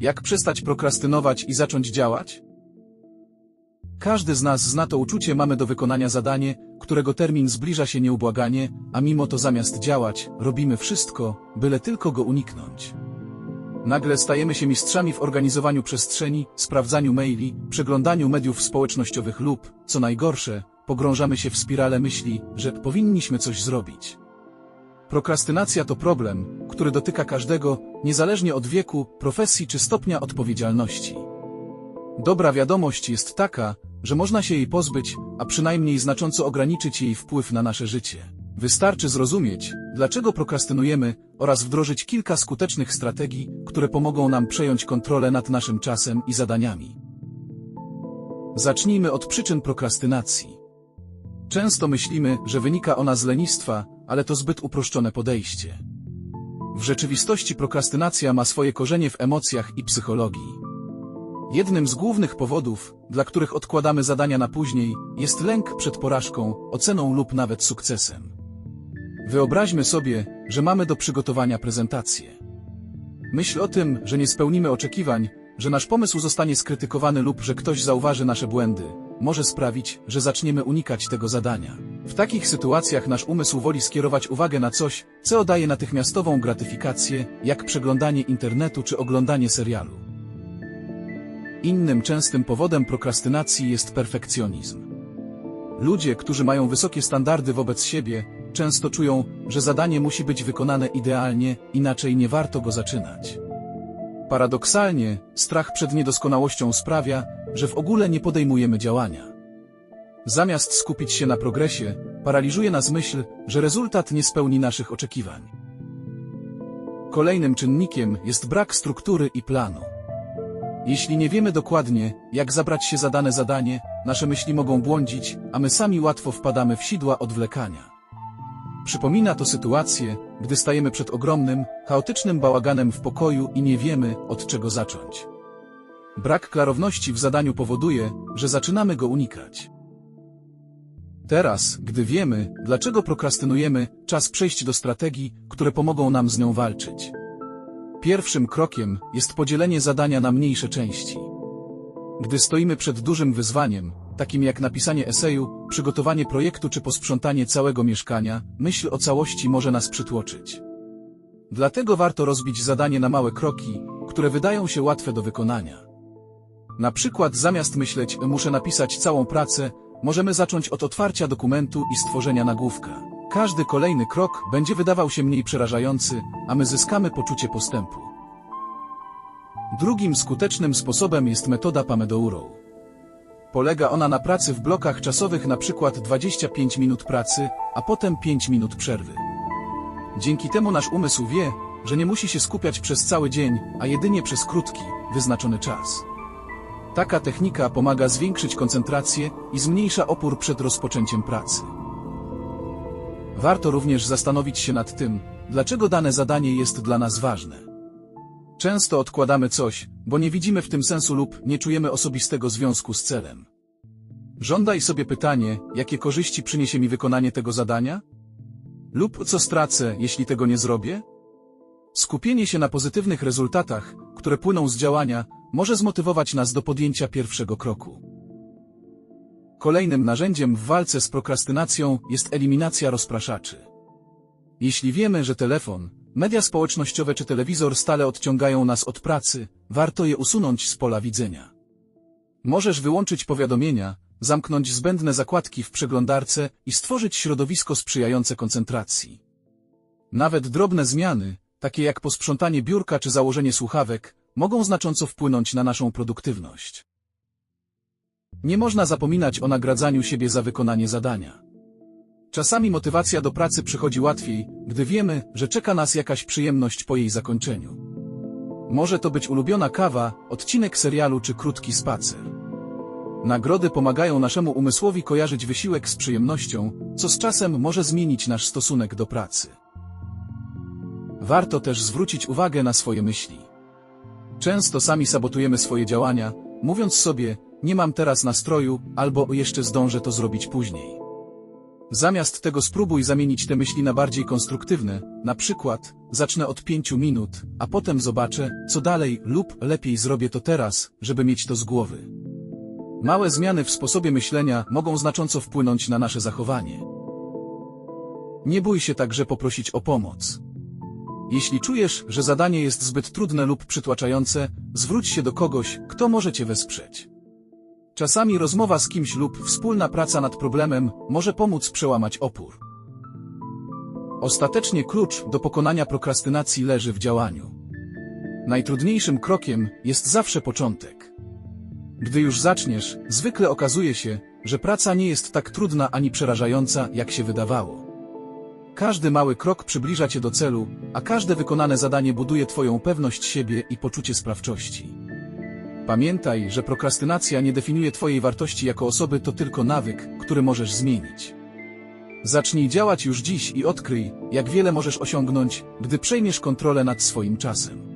Jak przestać prokrastynować i zacząć działać? Każdy z nas zna to uczucie mamy do wykonania zadanie, którego termin zbliża się nieubłaganie, a mimo to zamiast działać, robimy wszystko, byle tylko go uniknąć. Nagle stajemy się mistrzami w organizowaniu przestrzeni, sprawdzaniu maili, przeglądaniu mediów społecznościowych lub, co najgorsze, pogrążamy się w spirale myśli, że powinniśmy coś zrobić. Prokrastynacja to problem, który dotyka każdego, niezależnie od wieku, profesji czy stopnia odpowiedzialności. Dobra wiadomość jest taka, że można się jej pozbyć, a przynajmniej znacząco ograniczyć jej wpływ na nasze życie. Wystarczy zrozumieć, dlaczego prokrastynujemy oraz wdrożyć kilka skutecznych strategii, które pomogą nam przejąć kontrolę nad naszym czasem i zadaniami. Zacznijmy od przyczyn prokrastynacji. Często myślimy, że wynika ona z lenistwa, ale to zbyt uproszczone podejście. W rzeczywistości prokrastynacja ma swoje korzenie w emocjach i psychologii. Jednym z głównych powodów, dla których odkładamy zadania na później, jest lęk przed porażką, oceną lub nawet sukcesem. Wyobraźmy sobie, że mamy do przygotowania prezentację. Myśl o tym, że nie spełnimy oczekiwań, że nasz pomysł zostanie skrytykowany lub że ktoś zauważy nasze błędy, może sprawić, że zaczniemy unikać tego zadania. W takich sytuacjach nasz umysł woli skierować uwagę na coś, co daje natychmiastową gratyfikację, jak przeglądanie internetu czy oglądanie serialu. Innym częstym powodem prokrastynacji jest perfekcjonizm. Ludzie, którzy mają wysokie standardy wobec siebie, często czują, że zadanie musi być wykonane idealnie, inaczej nie warto go zaczynać. Paradoksalnie, strach przed niedoskonałością sprawia, że w ogóle nie podejmujemy działania. Zamiast skupić się na progresie, paraliżuje nas myśl, że rezultat nie spełni naszych oczekiwań. Kolejnym czynnikiem jest brak struktury i planu. Jeśli nie wiemy dokładnie, jak zabrać się za dane zadanie, nasze myśli mogą błądzić, a my sami łatwo wpadamy w sidła odwlekania. Przypomina to sytuację, gdy stajemy przed ogromnym, chaotycznym bałaganem w pokoju i nie wiemy, od czego zacząć. Brak klarowności w zadaniu powoduje, że zaczynamy go unikać. Teraz, gdy wiemy, dlaczego prokrastynujemy, czas przejść do strategii, które pomogą nam z nią walczyć. Pierwszym krokiem jest podzielenie zadania na mniejsze części. Gdy stoimy przed dużym wyzwaniem, takim jak napisanie eseju, przygotowanie projektu czy posprzątanie całego mieszkania, myśl o całości może nas przytłoczyć. Dlatego warto rozbić zadanie na małe kroki, które wydają się łatwe do wykonania. Na przykład zamiast myśleć, muszę napisać całą pracę, możemy zacząć od otwarcia dokumentu i stworzenia nagłówka. Każdy kolejny krok będzie wydawał się mniej przerażający, a my zyskamy poczucie postępu. Drugim skutecznym sposobem jest metoda Pomodoro. Polega ona na pracy w blokach czasowych przykład 25 minut pracy, a potem 5 minut przerwy. Dzięki temu nasz umysł wie, że nie musi się skupiać przez cały dzień, a jedynie przez krótki, wyznaczony czas. Taka technika pomaga zwiększyć koncentrację i zmniejsza opór przed rozpoczęciem pracy. Warto również zastanowić się nad tym, dlaczego dane zadanie jest dla nas ważne. Często odkładamy coś, bo nie widzimy w tym sensu lub nie czujemy osobistego związku z celem. Żądaj sobie pytanie, jakie korzyści przyniesie mi wykonanie tego zadania? Lub co stracę, jeśli tego nie zrobię? Skupienie się na pozytywnych rezultatach, które płyną z działania, może zmotywować nas do podjęcia pierwszego kroku. Kolejnym narzędziem w walce z prokrastynacją jest eliminacja rozpraszaczy. Jeśli wiemy, że telefon, media społecznościowe czy telewizor stale odciągają nas od pracy, warto je usunąć z pola widzenia. Możesz wyłączyć powiadomienia, zamknąć zbędne zakładki w przeglądarce i stworzyć środowisko sprzyjające koncentracji. Nawet drobne zmiany, takie jak posprzątanie biurka czy założenie słuchawek, mogą znacząco wpłynąć na naszą produktywność. Nie można zapominać o nagradzaniu siebie za wykonanie zadania. Czasami motywacja do pracy przychodzi łatwiej, gdy wiemy, że czeka nas jakaś przyjemność po jej zakończeniu. Może to być ulubiona kawa, odcinek serialu czy krótki spacer. Nagrody pomagają naszemu umysłowi kojarzyć wysiłek z przyjemnością, co z czasem może zmienić nasz stosunek do pracy. Warto też zwrócić uwagę na swoje myśli. Często sami sabotujemy swoje działania, mówiąc sobie, nie mam teraz nastroju, albo jeszcze zdążę to zrobić później. Zamiast tego spróbuj zamienić te myśli na bardziej konstruktywne, na przykład, zacznę od pięciu minut, a potem zobaczę, co dalej, lub lepiej zrobię to teraz, żeby mieć to z głowy. Małe zmiany w sposobie myślenia mogą znacząco wpłynąć na nasze zachowanie. Nie bój się także poprosić o pomoc. Jeśli czujesz, że zadanie jest zbyt trudne lub przytłaczające, zwróć się do kogoś, kto może cię wesprzeć. Czasami rozmowa z kimś lub wspólna praca nad problemem może pomóc przełamać opór. Ostatecznie klucz do pokonania prokrastynacji leży w działaniu. Najtrudniejszym krokiem jest zawsze początek. Gdy już zaczniesz, zwykle okazuje się, że praca nie jest tak trudna ani przerażająca, jak się wydawało. Każdy mały krok przybliża cię do celu, a każde wykonane zadanie buduje twoją pewność siebie i poczucie sprawczości. Pamiętaj, że prokrastynacja nie definiuje twojej wartości jako osoby, to tylko nawyk, który możesz zmienić. Zacznij działać już dziś i odkryj, jak wiele możesz osiągnąć, gdy przejmiesz kontrolę nad swoim czasem.